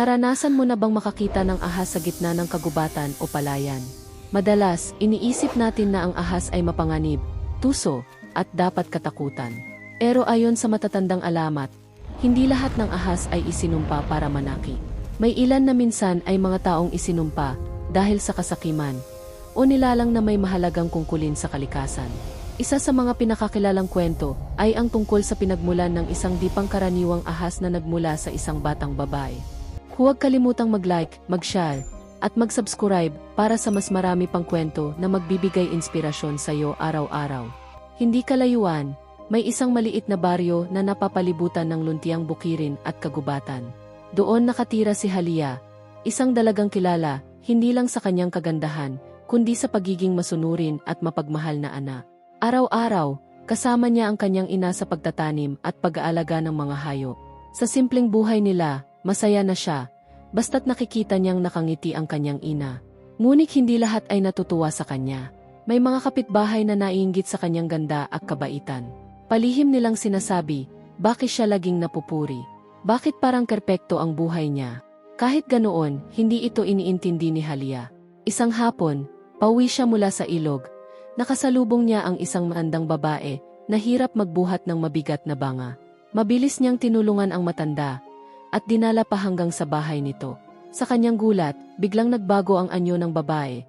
Naranasan mo na bang makakita ng ahas sa gitna ng kagubatan o palayan? Madalas, iniisip natin na ang ahas ay mapanganib, tuso, at dapat katakutan. Pero ayon sa matatandang alamat, hindi lahat ng ahas ay isinumpa para manaki. May ilan na minsan ay mga taong isinumpa dahil sa kasakiman o nilalang na may mahalagang kungkulin sa kalikasan. Isa sa mga pinakakilalang kwento ay ang tungkol sa pinagmulan ng isang di pangkaraniwang ahas na nagmula sa isang batang babae. Huwag kalimutang mag-like, mag-share, at mag-subscribe para sa mas marami pang kwento na magbibigay inspirasyon sa iyo araw-araw. Hindi kalayuan, may isang maliit na baryo na napapalibutan ng luntiang bukirin at kagubatan. Doon nakatira si Halia, isang dalagang kilala, hindi lang sa kanyang kagandahan, kundi sa pagiging masunurin at mapagmahal na anak. Araw-araw, kasama niya ang kanyang ina sa pagtatanim at pag-aalaga ng mga hayop. Sa simpleng buhay nila, masaya na siya, basta't nakikita niyang nakangiti ang kanyang ina. Ngunit hindi lahat ay natutuwa sa kanya. May mga kapitbahay na naiinggit sa kanyang ganda at kabaitan. Palihim nilang sinasabi, bakit siya laging napupuri? Bakit parang kerpekto ang buhay niya? Kahit ganoon, hindi ito iniintindi ni Halia. Isang hapon, pauwi siya mula sa ilog. Nakasalubong niya ang isang maandang babae na hirap magbuhat ng mabigat na banga. Mabilis niyang tinulungan ang matanda at dinala pa hanggang sa bahay nito. Sa kanyang gulat, biglang nagbago ang anyo ng babae.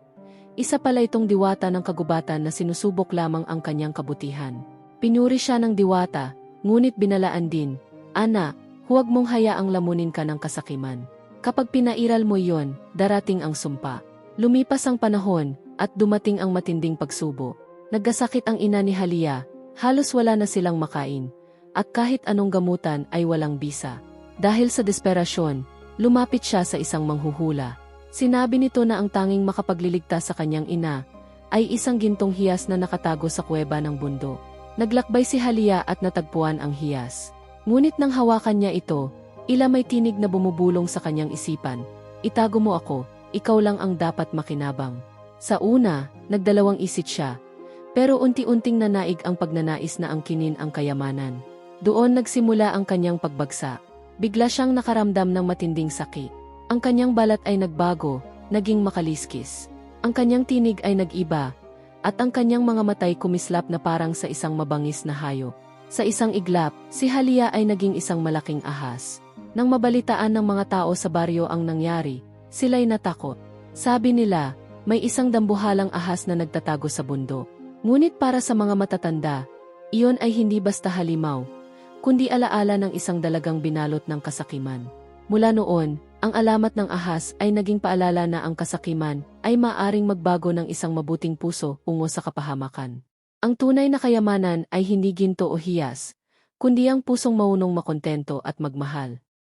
Isa pala itong diwata ng kagubatan na sinusubok lamang ang kanyang kabutihan. Pinuri siya ng diwata, ngunit binalaan din, Ana, huwag mong hayaang lamunin ka ng kasakiman. Kapag pinairal mo yon, darating ang sumpa. Lumipas ang panahon, at dumating ang matinding pagsubo. Nagkasakit ang ina ni Halia, halos wala na silang makain, at kahit anong gamutan ay walang bisa. Dahil sa desperasyon, lumapit siya sa isang manghuhula. Sinabi nito na ang tanging makapagliligtas sa kanyang ina ay isang gintong hiyas na nakatago sa kuweba ng bundok. Naglakbay si Halia at natagpuan ang hiyas. Ngunit nang hawakan niya ito, ila may tinig na bumubulong sa kanyang isipan. Itago mo ako, ikaw lang ang dapat makinabang. Sa una, nagdalawang isip siya. Pero unti-unting nanaig ang pagnanais na angkinin ang kayamanan. Doon nagsimula ang kanyang pagbagsa. Bigla siyang nakaramdam ng matinding sakit. Ang kanyang balat ay nagbago, naging makaliskis. Ang kanyang tinig ay nag-iba, at ang kanyang mga matay kumislap na parang sa isang mabangis na hayop. Sa isang iglap, si Halia ay naging isang malaking ahas. Nang mabalitaan ng mga tao sa baryo ang nangyari, sila'y natakot. Sabi nila, may isang dambuhalang ahas na nagtatago sa bundok. Ngunit para sa mga matatanda, iyon ay hindi basta halimaw, kundi alaala ng isang dalagang binalot ng kasakiman. Mula noon, ang alamat ng ahas ay naging paalala na ang kasakiman ay maaring magbago ng isang mabuting puso ungo sa kapahamakan. Ang tunay na kayamanan ay hindi ginto o hiyas, kundi ang pusong maunong makontento at magmahal.